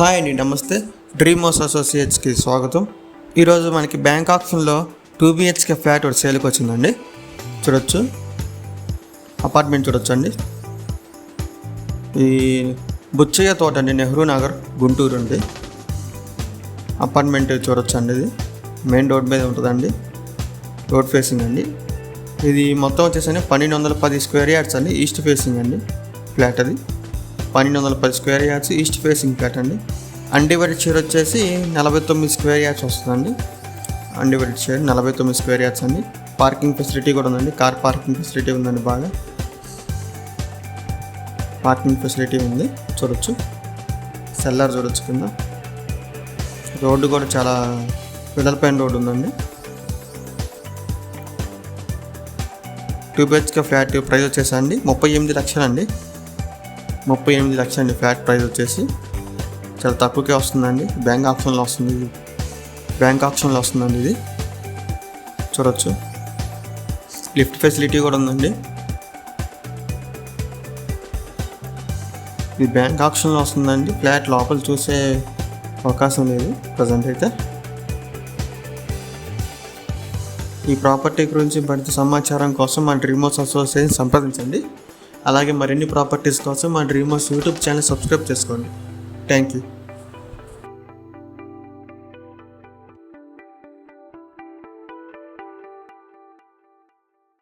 Hi అండి నమస్తే. Dream అసోసియేట్స్కి స్వాగతం. ఈరోజు మనకి బ్యాంక్ ఆప్షన్లో టూ బిహెచ్కే ఫ్లాట్ ఒకటి సేల్కి వచ్చిందండి. చూడొచ్చు. అపార్ట్మెంట్ చూడొచ్చు అండి ఈ బుచ్చయ్య తోట అండి నెహ్రూ నగర్ గుంటూరు అండి. అపార్ట్మెంట్ చూడొచ్చు అండి ఇది. మెయిన్ రోడ్ మీద ఉంటుందండి. రోడ్ ఫేసింగ్ అండి. ఇది మొత్తం వచ్చేసి పన్నెండు వందల పది స్క్వేర్ యార్డ్స్ అండి ఈస్ట్ ఫేసింగ్ అండి ఫ్లాట్ అది. పన్నెండు వందల పది square yards east facing flat అండి. అన్డివైడెడ్ షేర్ వచ్చేసి నలభై తొమ్మిది స్క్వేర్ యార్డ్స్ వస్తుందండి. అన్డివైడెడ్ షేర్ నలభై తొమ్మిది స్క్వేర్ యార్డ్స్ అండి. పార్కింగ్ ఫెసిలిటీ కూడా ఉందండి. కార్ పార్కింగ్ ఫెసిలిటీ ఉందండి బాగా. పార్కింగ్ ఫెసిలిటీ ఉంది. చూడొచ్చు. సెల్లార్ చూడొచ్చు కింద. రోడ్డు కూడా చాలా వెడల్పైన రోడ్డు ఉందండి. టూ బిహెచ్కే ఫ్లాట్ ప్రైస్ వచ్చేసి అండి. ముప్పై ఎనిమిది లక్షలు అండి ముప్పై ఎనిమిది లక్షలు అండి ఫ్లాట్ ప్రైస్ వచ్చేసి. చాలా తక్కువకే వస్తుందండి. బ్యాంక్ ఆప్షన్లో వస్తుంది. ఇది బ్యాంక్ ఆప్షన్లో వస్తుందండి ఇది. చూడొచ్చు. లిఫ్ట్ ఫెసిలిటీ కూడా ఉందండి. ఇది బ్యాంక్ ఆప్షన్లో వస్తుందండి. ఫ్లాట్ లోపల చూసే అవకాశం లేదు ప్రజెంట్ అయితే. ఈ ప్రాపర్టీ గురించి మరింత సమాచారం కోసం మా డ్రీమోస్ అసోసియేషన్ సంప్రదించండి. అలాగే మరిన్ని ప్రాపర్టీస్ కోసం మా డ్రీమర్స్ యూట్యూబ్ ఛానల్ సబ్స్క్రైబ్ చేసుకోండి. Thank you